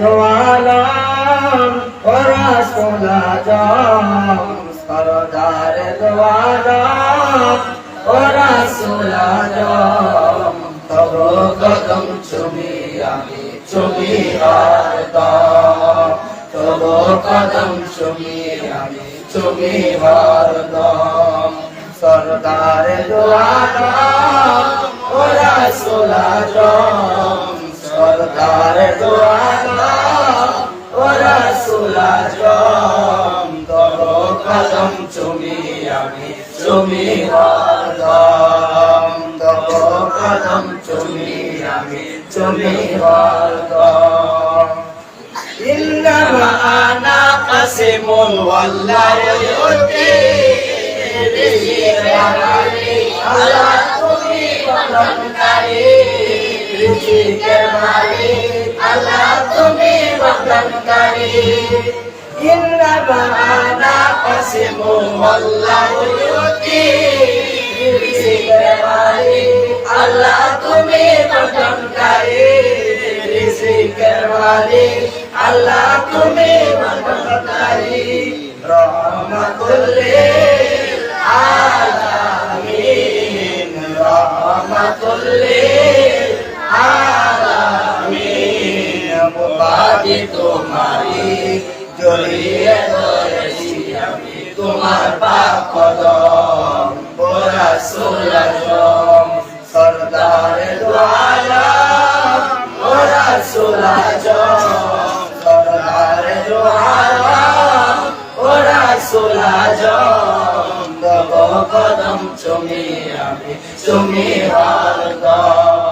দোয়ালাম ওরা সোলা জম সরদার দোয়ালাম ওরা সোলা জম তব কদম চুমি আমি চুমি হারদম। তব কদম চুমি আমি চুমি ওরা সোলা জম তব কদম চুমি আমি চুমি হারদম তব কদম চুমি আমি চুমি হারদম إنما أنا قسم والله يؤتي আল্লাহ তুমি কদম কারি রিজিকের মালিক আল্লাহ তুমি কদম কারি إنما أنا قسم والله يؤتي রিজিকের মালিক আল্লাহ তুমি কদম কারি রিজিকের মালিক আল্লাহ তুমি কদম কারি রহমাতুল লিল আলামিন রহমাতুল মুবাদি তোমারি জড়িয়ে ধরেছি আমি তোমার পাক কদম। বোরা সুলাজম সরদারে দোয়ালাম ওরা সুলাজম সরদারে দোয়ালাম ওরা সুলাজম দব কদম চুমি আমি চুমি তব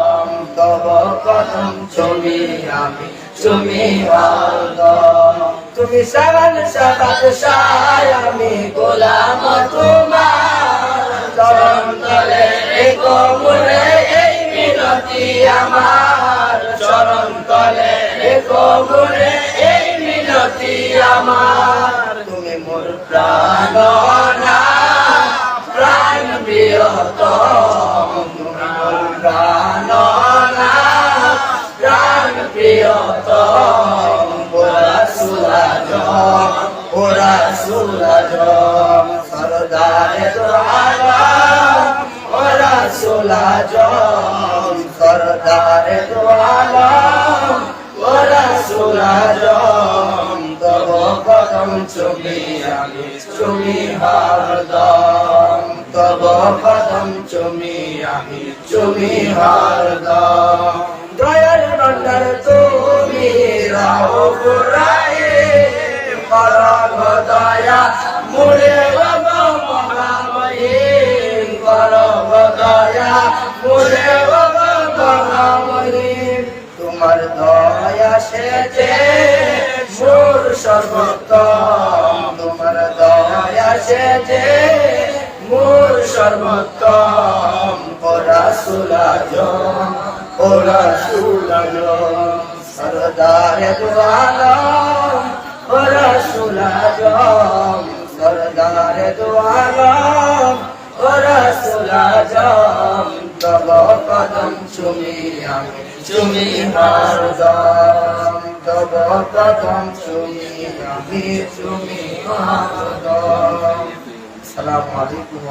চুমি আমি হারদম তুমি সাবান সাবাত সায় আমি গোলাম তোমার। চরণ তলে এক মুরে এই মিনতি আমার। চরণ তলে এক মুরে এই মিনতি আমার। চুমি হারদম তব কদম চুমি আমি চুমি হারদম দয়ার তোমার দয়া সেজে মোর সর্বোত্তম তোমার দয়া সেজে মোর সর্বোত্তম ওরা সুলাজ ওরা সুলাজ সরদারে দোয়ালম ওরা সুলাজ সরদারে দোয়ালম ওরা সুলাজ তব কদম চুমি আমি, চুমি হারদম তব কদম চুমি আমি, চুমি হারদম সালামু আলাইকুম